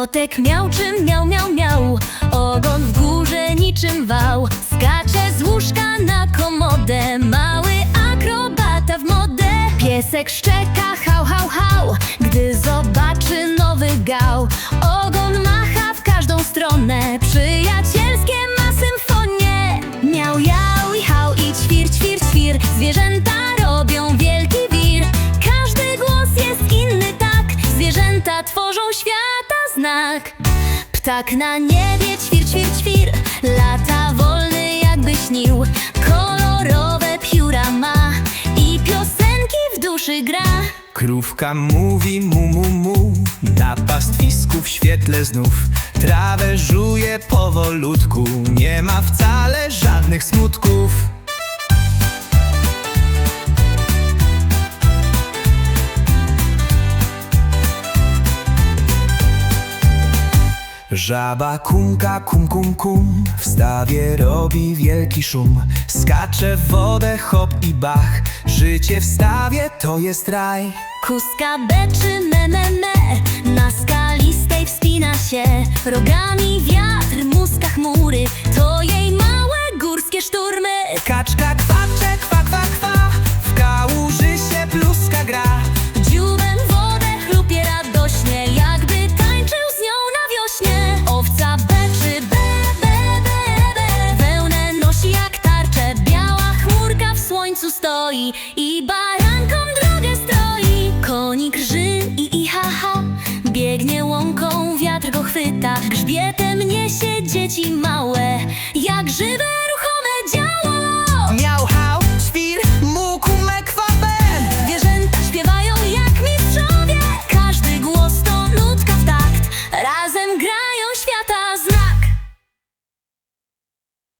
Kotek miał czym miał, miał, miał. Ogon w górze niczym wał. Skacze z łóżka na komodę. Mały akrobata w modę. Piesek szczeka, hał, hał, hał Gdy zobaczy nowy gał. Ogon macha w każdą stronę. Przyjacielskie ma symfonie. Miał, jał i hał i ćwir, ćwir, ćwir. Zwierzęta robią wielki wir. Każdy głos jest inny tak. Zwierzęta tworzą świata znak. Ptak na niebie ćwir, ćwir, ćwir. Lata wolny jakby śnił Kolorowe pióra ma I piosenki w duszy gra. Krówka mówi mu mu mu. Na pastwisku w świetle znów. Trawę żuje powolutku. Nie ma wcale żadnych smutków Żaba kumka kum kum kum. W stawie robi wielki szum. Skacze w wodę hop i bach. Życie w stawie to jest raj. Kuska beczy me, me, me. Na skalistej wspina się. Rogami wiatr, muska chmury To jej małe górskie szturmy stoi i barankom drogę stroi. Konik ży i ihaha Biegnie łąką, wiatr go chwyta. Grzbietem niesie dzieci małe Jak żywe